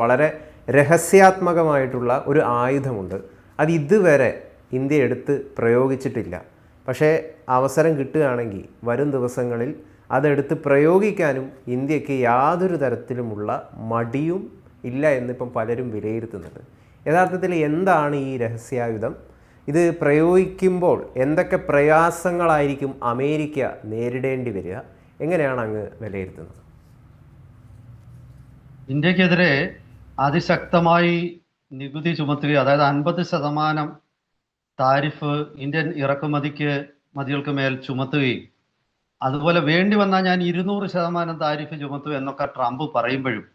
വളരെ രഹസ്യാത്മകമായിട്ടുള്ള ഒരു ആയുധമുണ്ട്. അത് ഇതുവരെ ഇന്ത്യ എടുത്ത് പ്രയോഗിച്ചിട്ടില്ല. പക്ഷേ അവസരം കിട്ടുകയാണെങ്കിൽ വരും ദിവസങ്ങളിൽ അതെടുത്ത് പ്രയോഗിക്കാനും ഇന്ത്യയ്ക്ക് യാതൊരു തരത്തിലുമുള്ള മടിയും ഇല്ല എന്നിപ്പം പലരും വിലയിരുത്തുന്നുണ്ട്. യഥാർത്ഥത്തിൽ എന്താണ് ഈ രഹസ്യായുധം? ഇത് പ്രയോഗിക്കുമ്പോൾ എന്തൊക്കെ പ്രയാസങ്ങളായിരിക്കും അമേരിക്ക നേരിടേണ്ടി വരിക? എങ്ങനെയാണ് അങ്ങ് വിലയിരുത്തുന്നത്? ഇന്ത്യക്കെതിരെ അതിശക്തമായി നികുതി ചുമത്തുക അതായത് അൻപത് ശതമാനം താരിഫ് ഇന്ത്യൻ ഇറക്കുമതിക്ക് മതികൾക്ക് മേൽ ചുമത്തുകയും അതുപോലെ വേണ്ടി വന്നാൽ ഞാൻ ഇരുന്നൂറ് ശതമാനം താരിഫ് ചുമത്തും എന്നൊക്കെ ട്രംപ് പറയുമ്പോഴും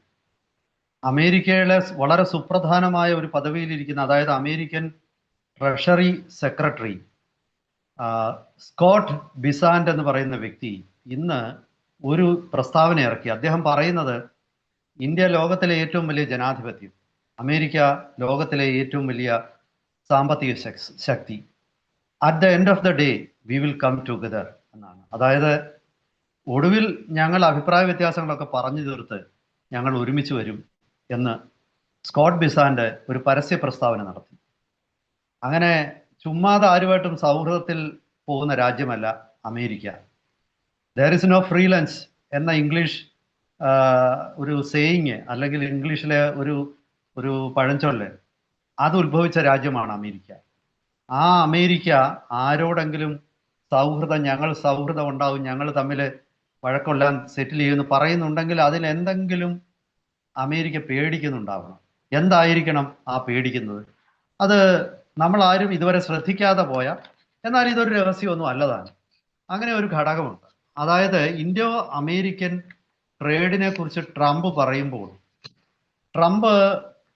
അമേരിക്കയിലെ വളരെ സുപ്രധാനമായ ഒരു പദവിയിലിരിക്കുന്ന അതായത് American treasury secretary Scott Bessent എന്ന് പറയുന്ന വ്യക്തി ഇന്ന് ഒരു പ്രസ്താവന ഇറക്കി. അദ്ദേഹം പറയുന്നത് ഇന്ത്യ ലോകത്തിലെ ഏറ്റവും വലിയ ജനാധിപത്യം അമേരിക്ക ലോകത്തിലെ ഏറ്റവും വലിയ സാമ്പത്തിക ശക്തി. At the end of the day we will come together എന്നാണ്. അതായത് ഒടുവിൽ ഞങ്ങൾ അഭിപ്രായ വ്യത്യാസങ്ങളൊക്കെ പറഞ്ഞു തീർത്ത് ഞങ്ങൾ ഒരുമിച്ച് വരും എന്ന് സ്കോട്ട് ബിസാന്റെ ഒരു പരസ്യ പ്രസ്താവന നടത്തി. അങ്ങനെ ചുമ്മാതെ ആരുമായിട്ടും സൗഹൃദത്തിൽ പോകുന്ന രാജ്യമല്ല America. There is no free lunch എന്ന ഇംഗ്ലീഷ് ഒരു സേയിങ് അല്ലെങ്കിൽ ഇംഗ്ലീഷിലെ ഒരു ഒരു പഴഞ്ചൊല്ല് അത് ഉത്ഭവിച്ച രാജ്യമാണ് അമേരിക്ക. ആ അമേരിക്ക ആരോടെങ്കിലും സൗഹൃദം ഞങ്ങൾ സൗഹൃദം ഉണ്ടാവും ഞങ്ങൾ തമ്മിൽ വഴക്കൊല്ലാൻ സെറ്റിൽ ചെയ്യുമെന്ന് പറയുന്നുണ്ടെങ്കിൽ അതിൽ എന്തെങ്കിലും അമേരിക്ക പേടിക്കുന്നുണ്ടാവണം. എന്തായിരിക്കണം ആ പേടിക്കുന്നത്? അത് നമ്മൾ ആരും ഇതുവരെ ശ്രദ്ധിക്കാതെ പോയ എന്നാൽ ഇതൊരു രഹസ്യമൊന്നും അല്ലതാണ്. അങ്ങനെ ഒരു ഘടകമുണ്ട്. അതായത് ഇൻഡോ അമേരിക്കൻ ട്രേഡിനെ കുറിച്ച് ട്രംപ് പറയുമ്പോൾ ട്രംപ്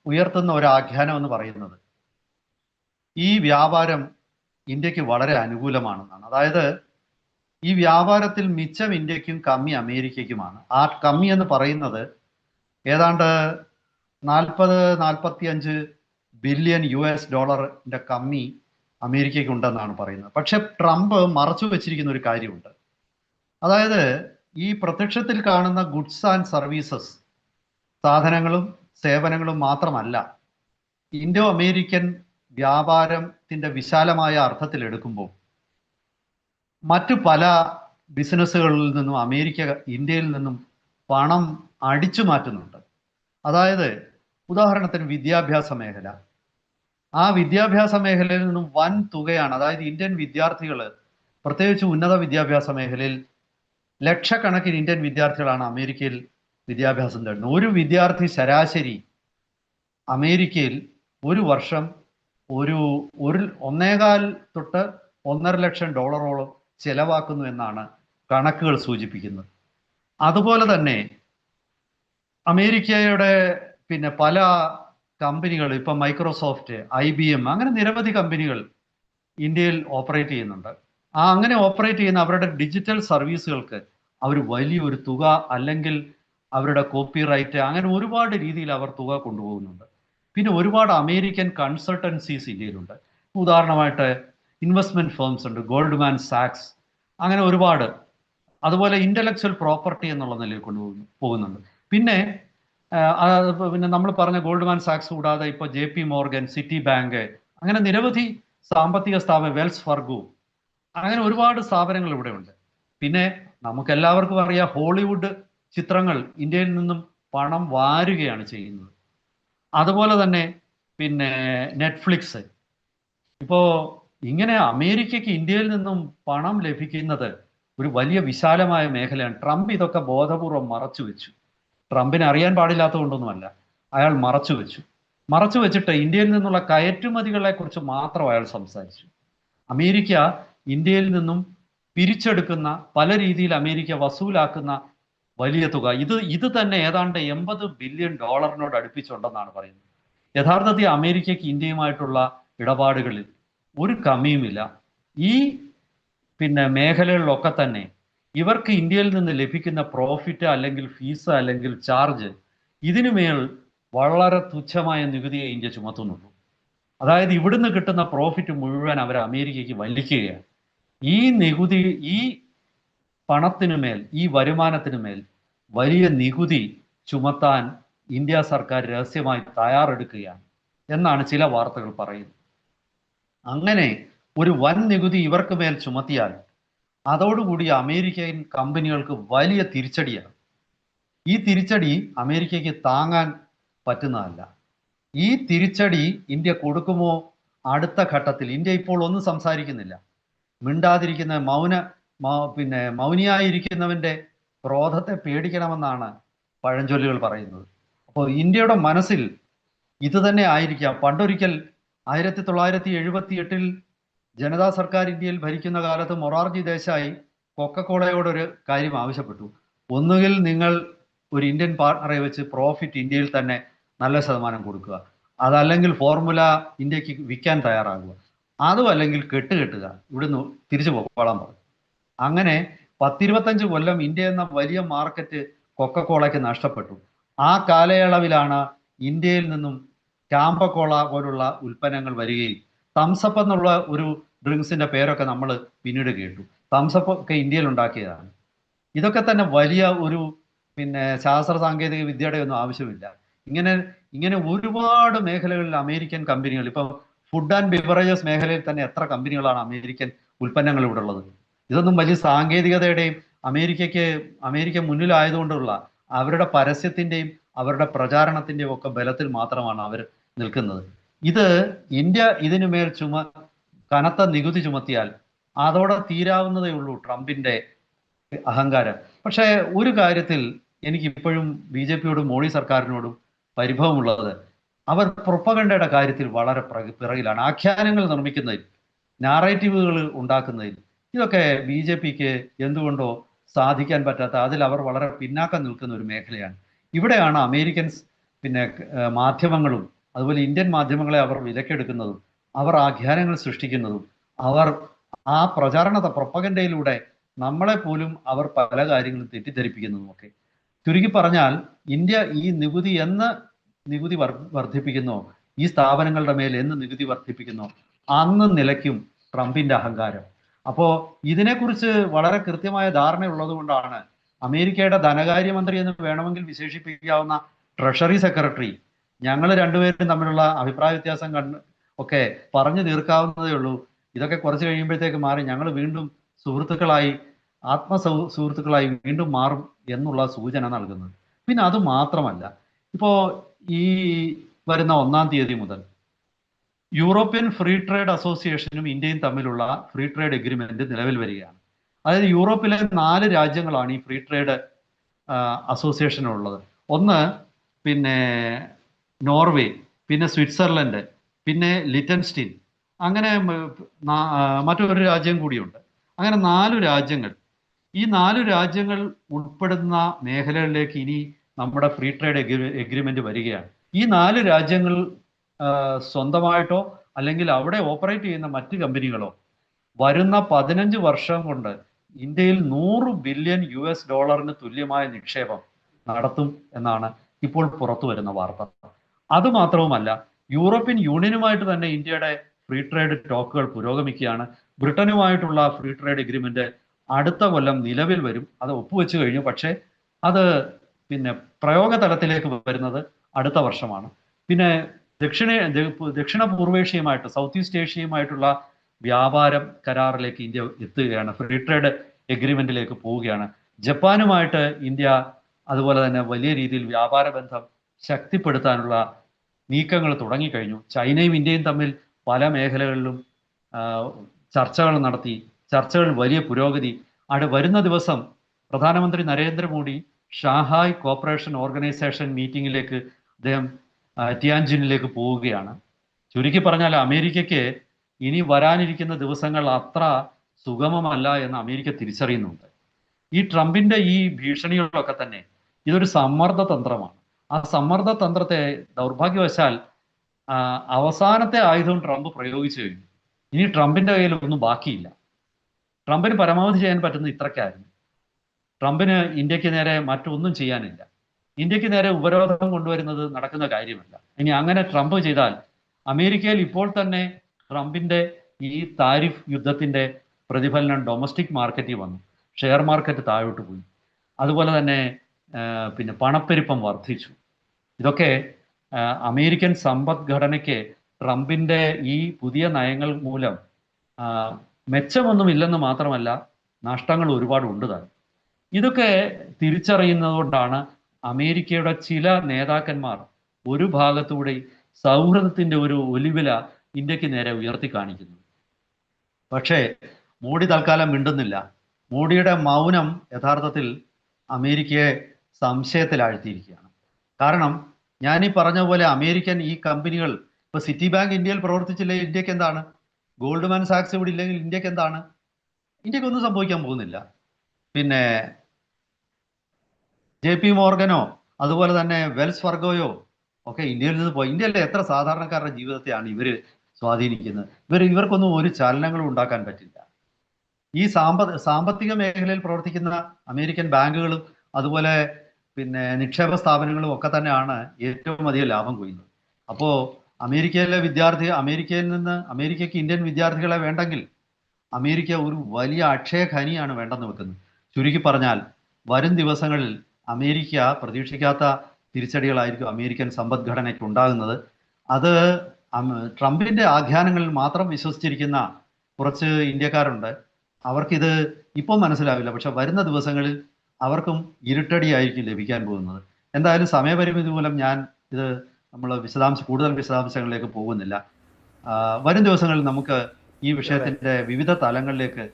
ഉയർത്തുന്ന ഒരു ആഖ്യാനം എന്ന് പറയുന്നത് ഈ വ്യാപാരം ഇന്ത്യയ്ക്ക് വളരെ അനുകൂലമാണെന്നാണ്. അതായത് ഈ വ്യാപാരത്തിൽ മിച്ചം ഇന്ത്യക്കും കമ്മി അമേരിക്കയ്ക്കുമാണ്. ആ കമ്മി എന്ന് പറയുന്നത് ഏതാണ്ട് നാൽപ്പത് നാൽപ്പത്തി അഞ്ച് ബില്യൺ യു എസ് ഡോളറിന്റെ കമ്മി അമേരിക്കയ്ക്ക് ഉണ്ടെന്നാണ് പറയുന്നത്. പക്ഷെ ട്രംപ് മറച്ചു വെച്ചിരിക്കുന്ന ഒരു കാര്യമുണ്ട്. അതായത് ഈ പ്രത്യക്ഷത്തിൽ കാണുന്ന ഗുഡ്സ് ആൻഡ് സർവീസസ് സാധനങ്ങളും സേവനങ്ങളും മാത്രമല്ല ഇൻഡോ അമേരിക്കൻ വ്യാപാരത്തിന്റെ വിശാലമായ അർത്ഥത്തിൽ എടുക്കുമ്പോൾ മറ്റു പല ബിസിനസ്സുകളിൽ നിന്നും അമേരിക്ക ഇന്ത്യയിൽ നിന്നും പണം അടിച്ചു മാറ്റുന്നുണ്ട്. അതായത് ഉദാഹരണത്തിന് വിദ്യാഭ്യാസ മേഖല. ആ വിദ്യാഭ്യാസ മേഖലയിൽ നിന്നും വൻ തുകയാണ് അതായത് ഇന്ത്യൻ വിദ്യാർത്ഥികൾ പ്രത്യേകിച്ച് ഉന്നത വിദ്യാഭ്യാസ മേഖലയിൽ ലക്ഷക്കണക്കിന് ഇന്ത്യൻ വിദ്യാർത്ഥികളാണ് അമേരിക്കയിൽ വിദ്യാഭ്യാസം തേടുന്നത്. ഒരു വിദ്യാർത്ഥി ശരാശരി അമേരിക്കയിൽ ഒരു വർഷം ഒരു ഒരു ഒന്നേകാൽ തൊട്ട് ഒന്നര ലക്ഷം ഡോളറോളം ചെലവാക്കുന്നു എന്നാണ് കണക്കുകൾ സൂചിപ്പിക്കുന്നത്. അതുപോലെ തന്നെ അമേരിക്കയുടെ പിന്നെ പല കമ്പനികൾ ഇപ്പം മൈക്രോസോഫ്റ്റ് ഐ ബി എം അങ്ങനെ നിരവധി കമ്പനികൾ ഇന്ത്യയിൽ ഓപ്പറേറ്റ് ചെയ്യുന്നുണ്ട്. ആ അങ്ങനെ ഓപ്പറേറ്റ് ചെയ്യുന്ന അവരുടെ ഡിജിറ്റൽ സർവീസുകൾക്ക് അവർ വലിയൊരു തുക അല്ലെങ്കിൽ അവരുടെ കോപ്പിറൈറ്റ് അങ്ങനെ ഒരുപാട് രീതിയിൽ അവർ തുക കൊണ്ടുപോകുന്നുണ്ട്. പിന്നെ ഒരുപാട് അമേരിക്കൻ കൺസൾട്ടൻസീസ് ഇന്ത്യയിലുണ്ട്. ഉദാഹരണമായിട്ട് ഇൻവെസ്റ്റ്മെന്റ് ഫേംസ് ഉണ്ട് ഗോൾഡ്മാൻ സാക്സ് അങ്ങനെ ഒരുപാട്. അതുപോലെ ഇന്റലക്ച്വൽ പ്രോപ്പർട്ടി എന്നുള്ള നിലയിൽ കൊണ്ടുപോകുന്നു പോകുന്നുണ്ട്. പിന്നെ പിന്നെ നമ്മൾ പറഞ്ഞ ഗോൾഡ്മാൻ സാക്സ് കൂടാതെ ഇപ്പോൾ J P Morgan Citi bank അങ്ങനെ നിരവധി സാമ്പത്തിക സ്ഥാപനം വെൽസ് ഫർഗു അങ്ങനെ ഒരുപാട് സ്ഥാപനങ്ങൾ ഇവിടെ ഉണ്ട്. പിന്നെ നമുക്ക് എല്ലാവർക്കും അറിയാം ഹോളിവുഡ് ചിത്രങ്ങൾ ഇന്ത്യയിൽ നിന്നും പണം വാരുകയാണ് ചെയ്യുന്നത്. അതുപോലെ തന്നെ പിന്നെ നെറ്റ്ഫ്ലിക്സ്. ഇപ്പോ ഇങ്ങനെ അമേരിക്കയ്ക്ക് ഇന്ത്യയിൽ നിന്നും പണം ലഭിക്കുന്നത് ഒരു വലിയ വിശാലമായ മേഖലയാണ്. ട്രംപ് ഇതൊക്കെ ബോധപൂർവം മറച്ചു വെച്ചു. ട്രംപിന് അറിയാൻ പാടില്ലാത്തതുകൊണ്ടൊന്നുമല്ല. അയാൾ മറച്ചു വെച്ചു. മറച്ചു വെച്ചിട്ട് ഇന്ത്യയിൽ നിന്നുള്ള കയറ്റുമതികളെ കുറിച്ച് മാത്രം അയാൾ സംസാരിച്ചു. അമേരിക്ക ഇന്ത്യയിൽ നിന്നും പിരിച്ചെടുക്കുന്ന പല രീതിയിൽ അമേരിക്ക വസൂലാക്കുന്ന വലിയ തുക. ഇത് ഇത് തന്നെ ഏതാണ്ട് എൺപത് ബില്യൺ ഡോളറിനോട് അടുപ്പിച്ചുണ്ടെന്നാണ് പറയുന്നത്. യഥാർത്ഥത്തിൽ അമേരിക്കയ്ക്ക് ഇന്ത്യയുമായിട്ടുള്ള ഇടപാടുകളിൽ ഒരു കമ്മിയുമില്ല. ഈ പിന്നെ മേഖലകളിലൊക്കെ തന്നെ ഇവർക്ക് ഇന്ത്യയിൽ നിന്ന് ലഭിക്കുന്ന പ്രോഫിറ്റ് അല്ലെങ്കിൽ ഫീസ് അല്ലെങ്കിൽ ചാർജ് ഇതിനുമേൽ വളരെ തുച്ഛമായ നികുതിയെ ഇന്ത്യ ചുമത്തുന്നുള്ളൂ. അതായത് ഇവിടുന്ന് കിട്ടുന്ന പ്രോഫിറ്റ് മുഴുവൻ അവർ അമേരിക്കയ്ക്ക് വലിക്കുകയാണ്. ഈ നികുതി ഈ പണത്തിനു മേൽ ഈ വരുമാനത്തിനു മേൽ വലിയ നികുതി ചുമത്താൻ ഇന്ത്യ സർക്കാർ രഹസ്യമായി തയ്യാറെടുക്കുകയാണ് എന്നാണ് ചില വാർത്തകൾ പറയുന്നത്. അങ്ങനെ ഒരു വൻ നികുതി ഇവർക്ക് മേൽ ചുമത്തിയാൽ അതോടുകൂടി അമേരിക്കൻ കമ്പനികൾക്ക് വലിയ തിരിച്ചടിയാണ്. ഈ തിരിച്ചടി അമേരിക്കയ്ക്ക് താങ്ങാൻ പറ്റുന്നതല്ല. ഈ തിരിച്ചടി ഇന്ത്യ കൊടുക്കുമോ അടുത്ത ഘട്ടത്തിൽ? ഇന്ത്യ ഇപ്പോൾ ഒന്നും സംസാരിക്കുന്നില്ല. മിണ്ടാതിരിക്കുന്ന മൗന പിന്നെ മൗനിയായിരിക്കുന്നവന്റെ ക്രോധത്തെ പേടിക്കണമെന്നാണ് പഴഞ്ചൊല്ലുകൾ പറയുന്നത്. അപ്പോൾ ഇന്ത്യയുടെ മനസ്സിൽ ഇത് തന്നെ ആയിരിക്കാം. പണ്ടൊരിക്കൽ ആയിരത്തി തൊള്ളായിരത്തി എഴുപത്തി എട്ടിൽ ജനതാ സർക്കാർ ഇന്ത്യയിൽ ഭരിക്കുന്ന കാലത്ത് മൊറാർജി ദേശായി കൊക്കക്കോളയോടൊരു കാര്യം ആവശ്യപ്പെട്ടു. ഒന്നുകിൽ നിങ്ങൾ ഒരു ഇന്ത്യൻ പാർട്ണറെ വെച്ച് പ്രോഫിറ്റ് ഇന്ത്യയിൽ തന്നെ നല്ല ശതമാനം കൊടുക്കുക. അതല്ലെങ്കിൽ ഫോർമുല ഇന്ത്യയ്ക്ക് വിൽക്കാൻ തയ്യാറാകുക. അതും അല്ലെങ്കിൽ കെട്ടുകെട്ടുക ഇവിടുന്ന് തിരിച്ചു പോകോളാൻ പറഞ്ഞു അങ്ങനെ പത്തിരുപത്തഞ്ച് കൊല്ലം ഇന്ത്യ എന്ന വലിയ മാർക്കറ്റ് കൊക്കക്കോളയ്ക്ക് നഷ്ടപ്പെട്ടു. ആ കാലയളവിലാണ് ഇന്ത്യയിൽ നിന്നും ക്യാമ്പക്കോള പോലുള്ള ഉൽപ്പന്നങ്ങൾ വരികയും തംസപ്പ് എന്നുള്ള ഒരു ഡ്രിങ്ക്സിന്റെ പേരൊക്കെ നമ്മൾ പിന്നീട് കേട്ടു. തംസപ്പ് ഒക്കെ ഇന്ത്യയിൽ ഉണ്ടാക്കിയതാണ്. ഇതൊക്കെ തന്നെ വലിയ ഒരു പിന്നെ ശാസ്ത്ര സാങ്കേതിക വിദ്യയുടെ ഒന്നും ആവശ്യമില്ല. ഇങ്ങനെ ഇങ്ങനെ ഒരുപാട് മേഖലകളിൽ അമേരിക്കൻ കമ്പനികൾ ഇപ്പൊ ഫുഡ് ആൻഡ് ബിവറേജസ് മേഖലയിൽ തന്നെ എത്ര കമ്പനികളാണ് അമേരിക്കൻ ഉൽപ്പന്നങ്ങൾ ഇവിടെ ഉള്ളത്? ഇതൊന്നും വലിയ സാങ്കേതികതയുടെയും അമേരിക്കയ്ക്ക് അമേരിക്ക മുന്നിലായതുകൊണ്ടുള്ള അവരുടെ പരസ്യത്തിന്റെയും അവരുടെ പ്രചാരണത്തിന്റെയും ഒക്കെ ബലത്തിൽ മാത്രമാണ് അവർ നിൽക്കുന്നത്. ഇത് ഇന്ത്യ ഇതിനു മേൽ ചുമ കനത്ത നികുതി ചുമത്തിയാൽ അതോടെ തീരാവുന്നതേ ഉള്ളൂ ട്രംപിന്റെ അഹങ്കാരം. പക്ഷേ ഒരു കാര്യത്തിൽ എനിക്ക് ഇപ്പോഴും ബി ജെ പിയോടും മോഡി സർക്കാരിനോടും പരിഭവമുള്ളത്. അവർ പ്രൊപ്പകണ്ടയുടെ കാര്യത്തിൽ വളരെ പിറകിലാണ്. ആഖ്യാനങ്ങൾ നിർമ്മിക്കുന്നതിൽ നാറേറ്റീവുകൾ ഉണ്ടാക്കുന്നതിൽ ഇതൊക്കെ ബി ജെ പിക്ക് എന്തുകൊണ്ടോ സാധിക്കാൻ പറ്റാത്ത അതിൽ അവർ വളരെ പിന്നാക്കം നിൽക്കുന്ന ഒരു മേഖലയാണ്. ഇവിടെയാണ് അമേരിക്കൻസ് പിന്നെ മാധ്യമങ്ങളും അതുപോലെ ഇന്ത്യൻ മാധ്യമങ്ങളെ അവർ വിലക്കെടുക്കുന്നതും അവർ ആഖ്യാനങ്ങൾ സൃഷ്ടിക്കുന്നതും അവർ ആ പ്രചാരണ പ്രൊപ്പകന്റയിലൂടെ നമ്മളെ പോലും അവർ പല കാര്യങ്ങളും തെറ്റിദ്ധരിപ്പിക്കുന്നതും ഒക്കെ ചുരുക്കി പറഞ്ഞാൽ ഇന്ത്യ ഈ നികുതി എന്ന് നികുതി വർ- വർദ്ധിപ്പിക്കുന്നോ. ഈ സ്ഥാപനങ്ങളുടെ മേൽ എന്ന് നികുതി വർദ്ധിപ്പിക്കുന്നോ. അന്ന് നിലയ്ക്കും ട്രംപിന്റെ അഹങ്കാരം. അപ്പോ ഇതിനെക്കുറിച്ച് വളരെ കൃത്യമായ ധാരണയുള്ളത് കൊണ്ടാണ് അമേരിക്കയുടെ ധനകാര്യമന്ത്രി എന്ന് വേണമെങ്കിൽ വിശേഷിപ്പിക്കാവുന്ന ട്രഷറി സെക്രട്ടറി ഞങ്ങൾ രണ്ടുപേരും തമ്മിലുള്ള അഭിപ്രായ വ്യത്യാസം കണ്ട് ഒക്കെ പറഞ്ഞു തീർക്കാവുന്നതേ ഉള്ളൂ. ഇതൊക്കെ കുറച്ച് കഴിയുമ്പോഴത്തേക്ക് മാറി ഞങ്ങൾ വീണ്ടും സുഹൃത്തുക്കളായി ആത്മ സുഹൃത്തുക്കളായി വീണ്ടും മാറും എന്നുള്ള സൂചന നൽകുന്നത്. പിന്നെ അത് മാത്രമല്ല. ഇപ്പോ ഈ വരുന്ന ഒന്നാം തീയതി മുതൽ യൂറോപ്യൻ ഫ്രീ ട്രേഡ് അസോസിയേഷനും ഇന്ത്യയും തമ്മിലുള്ള ഫ്രീ ട്രേഡ് എഗ്രിമെന്റ് നിലവിൽ വരികയാണ്. അതായത് യൂറോപ്പിലെ നാല് രാജ്യങ്ങളാണ് ഈ ഫ്രീ ട്രേഡ് അസോസിയേഷനുള്ളത്. ഒന്ന് പിന്നെ നോർവേ പിന്നെ സ്വിറ്റ്സർലൻഡ് പിന്നെ ലിറ്റൻസ്റ്റീൻ. അങ്ങനെ മറ്റൊരു രാജ്യം കൂടിയുണ്ട്. അങ്ങനെ നാല് രാജ്യങ്ങൾ. ഈ നാല് രാജ്യങ്ങൾ ഉൾപ്പെടുന്ന മേഖലകളിലേക്ക് ഇനി നമ്മുടെ ഫ്രീ ട്രേഡ് എഗ്രിമെന്റ് വരികയാണ്. ഈ നാല് രാജ്യങ്ങൾ സ്വന്തമായിട്ടോ അല്ലെങ്കിൽ അവിടെ ഓപ്പറേറ്റ് ചെയ്യുന്ന മറ്റ് കമ്പനികളോ വരുന്ന പതിനഞ്ച് വർഷം കൊണ്ട് ഇന്ത്യയിൽ നൂറ് ബില്യൺ യു എസ് ഡോളറിന് തുല്യമായ നിക്ഷേപം നടത്തും എന്നാണ് ഇപ്പോൾ പുറത്തു വരുന്ന വാർത്ത. അതുമാത്രവുമല്ല യൂറോപ്യൻ യൂണിയനുമായിട്ട് തന്നെ ഇന്ത്യയുടെ ഫ്രീ ട്രേഡ് ടോക്കുകൾ പുരോഗമിക്കുകയാണ്. ബ്രിട്ടനുമായിട്ടുള്ള ഫ്രീ ട്രേഡ് എഗ്രിമെന്റ് അടുത്ത കൊല്ലം നിലവിൽ വരും. അത് ഒപ്പുവെച്ചു കഴിഞ്ഞു. പക്ഷേ അത് പിന്നെ പ്രയോഗ തലത്തിലേക്ക് വരുന്നത് അടുത്ത വർഷമാണ്. പിന്നെ ദക്ഷിണ ദക്ഷിണ പൂർവേഷ്യയുമായിട്ട് സൗത്ത് ഈസ്റ്റ് ഏഷ്യയുമായിട്ടുള്ള വ്യാപാരം കരാറിലേക്ക് ഇന്ത്യ എത്തുകയാണ്. ഫ്രീ ട്രേഡ് എഗ്രിമെന്റിലേക്ക് പോവുകയാണ്. ജപ്പാനുമായിട്ട് ഇന്ത്യ അതുപോലെ തന്നെ വലിയ രീതിയിൽ വ്യാപാര ബന്ധം ശക്തിപ്പെടുത്താനുള്ള നീക്കങ്ങൾ തുടങ്ങിക്കഴിഞ്ഞു. ചൈനയും ഇന്ത്യയും തമ്മിൽ പല മേഖലകളിലും ചർച്ചകൾ നടത്തി ചർച്ചകൾ വലിയ പുരോഗതി. അവിടെ വരുന്ന ദിവസം പ്രധാനമന്ത്രി നരേന്ദ്രമോദി ഷാഹായ് കോപ്പറേഷൻ ഓർഗനൈസേഷൻ മീറ്റിംഗിലേക്ക് അദ്ദേഹം ടിയാൻജിനിലേക്ക് പോവുകയാണ്. ചുരുക്കി പറഞ്ഞാൽ അമേരിക്കയ്ക്ക് ഇനി വരാനിരിക്കുന്ന ദിവസങ്ങൾ അത്ര സുഗമമല്ല എന്ന് അമേരിക്ക തിരിച്ചറിയുന്നുണ്ട്. ഈ ട്രംപിന്റെ ഈ ഭീഷണികളൊക്കെ തന്നെ ഇതൊരു സമ്മർദ്ദ തന്ത്രമാണ്. ആ സമ്മർദ്ദ തന്ത്രത്തെ ദൗർഭാഗ്യവശാൽ അവസാനത്തെ ആയുധം ട്രംപ് പ്രയോഗിച്ചു കഴിഞ്ഞു. ഇനി ട്രംപിന്റെ കയ്യിൽ ഒന്നും ബാക്കിയില്ല. ട്രംപിന് പരമാവധി ചെയ്യാൻ പറ്റുന്ന ഇത്രയ്ക്കായിരുന്നു. ട്രംപിന് ഇന്ത്യയ്ക്ക് നേരെ മറ്റൊന്നും ചെയ്യാനില്ല. ഇന്ത്യയ്ക്ക് നേരെ ഉപരോധം കൊണ്ടുവരുന്നത് നടക്കുന്ന കാര്യമല്ല. ഇനി അങ്ങനെ ട്രംപ് ചെയ്താൽ അമേരിക്കയിൽ ഇപ്പോൾ തന്നെ ട്രംപിന്റെ ഈ താരിഫ് യുദ്ധത്തിന്റെ പ്രതിഫലനം ഡൊമസ്റ്റിക് മാർക്കറ്റിൽ വന്നു. ഷെയർ മാർക്കറ്റ് താഴോട്ട് പോയി. അതുപോലെ തന്നെ പിന്നെ പണപ്പെരുപ്പം വർദ്ധിച്ചു. ഇതൊക്കെ അമേരിക്കൻ സമ്പദ്ഘടനയ്ക്ക് ട്രംപിന്റെ ഈ പുതിയ നയങ്ങൾ മൂലം മെച്ചമൊന്നും മെച്ചമൊന്നുമില്ലെന്ന് മാത്രമല്ല നഷ്ടങ്ങൾ ഒരുപാട് ഉണ്ട് താൻ ഇതൊക്കെ തിരിച്ചറിയുന്നതുകൊണ്ടാണ് അമേരിക്കയുടെ ചില നേതാക്കന്മാർ ഒരു ഭാഗത്തൂടെ സൗഹൃദത്തിന്റെ ഒരു ഒലിവില ഇന്ത്യയ്ക്ക് നേരെ ഉയർത്തി കാണിക്കുന്നത്. പക്ഷേ മോഡി തൽക്കാലം മിണ്ടുന്നില്ല. മോഡിയുടെ മൗനം യഥാർത്ഥത്തിൽ അമേരിക്കയെ സംശയത്തിലാഴ്ത്തിയിരിക്കുകയാണ്. കാരണം ഞാൻ ഈ പറഞ്ഞ പോലെ അമേരിക്കൻ ഈ കമ്പനികൾ ഇപ്പൊ സിറ്റി ബാങ്ക് ഇന്ത്യയിൽ പ്രവർത്തിച്ചില്ലെങ്കിൽ ഇന്ത്യയ്ക്ക് എന്താണ് ഗോൾഡ്മാൻ സാക്സ് ഇവിടെ ഇല്ലെങ്കിൽ ഇന്ത്യയ്ക്ക് എന്താണ് ഇന്ത്യയ്ക്ക് ഒന്നും സംഭവിക്കാൻ പോകുന്നില്ല. പിന്നെ ജെ പി മോർഗനോ അതുപോലെ തന്നെ വെൽസ് ഫർഗോയോ ഒക്കെ ഇന്ത്യയിൽ നിന്ന് പോയി. ഇന്ത്യയിലെ എത്ര സാധാരണക്കാരുടെ ജീവിതത്തെയാണ് ഇവർ സ്വാധീനിക്കുന്നത്? ഇവർ ഇവർക്കൊന്നും ഒരു ചലനങ്ങളും ഉണ്ടാക്കാൻ പറ്റില്ല. ഈ സാമ്പ സാമ്പത്തിക മേഖലയിൽ പ്രവർത്തിക്കുന്ന അമേരിക്കൻ ബാങ്കുകളും അതുപോലെ പിന്നെ നിക്ഷേപ സ്ഥാപനങ്ങളും ഒക്കെ തന്നെയാണ് ഏറ്റവും അധികം ലാഭം കൊയ്യുന്നത്. അപ്പോൾ അമേരിക്കയിലെ വിദ്യാർത്ഥി അമേരിക്കയിൽ നിന്ന് അമേരിക്കയ്ക്ക് ഇന്ത്യൻ വിദ്യാർത്ഥികളെ വേണ്ടെങ്കിൽ അമേരിക്ക ഒരു വലിയ അക്ഷയ ഖനിയാണ് വേണ്ടെന്ന് വെക്കുന്നത്. ചുരുക്കി പറഞ്ഞാൽ വരും ദിവസങ്ങളിൽ അമേരിക്ക പ്രതീക്ഷിക്കാത്ത തിരിച്ചടികളായിരിക്കും അമേരിക്കൻ സമ്പദ്ഘടനയ്ക്ക് ഉണ്ടാകുന്നത് അത് ട്രംപിന്റെ ആഖ്യാനങ്ങളിൽ മാത്രം വിശ്വസിച്ചിരിക്കുന്ന കുറച്ച് ഇന്ത്യക്കാരുണ്ട്. അവർക്കിത് ഇപ്പോൾ മനസ്സിലാവില്ല. പക്ഷെ വരുന്ന ദിവസങ്ങളിൽ അവർക്കും ഇരുട്ടടിയായിരിക്കും ലഭിക്കാൻ പോകുന്നത്. എന്തായാലും സമയപരിമിതി മൂലം ഞാൻ ഇത് നമ്മൾ വിശദാംശം കൂടുതൽ വിശദാംശങ്ങളിലേക്ക് പോകുന്നില്ല. വരും ദിവസങ്ങളിൽ നമുക്ക് ഈ വിഷയത്തിന്റെ വിവിധ തലങ്ങളിലേക്ക്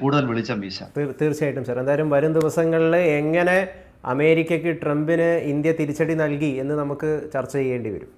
കൂടുതൽ വെളിച്ചം തീർ- തീർച്ചയായിട്ടും സാർ. എന്തായാലും വരും ദിവസങ്ങളിൽ എങ്ങനെ അമേരിക്കയ്ക്ക് ട്രംപിന് ഇന്ത്യ തിരിച്ചടി നൽകി എന്ന് നമുക്ക് ചർച്ച ചെയ്യേണ്ടി വരും.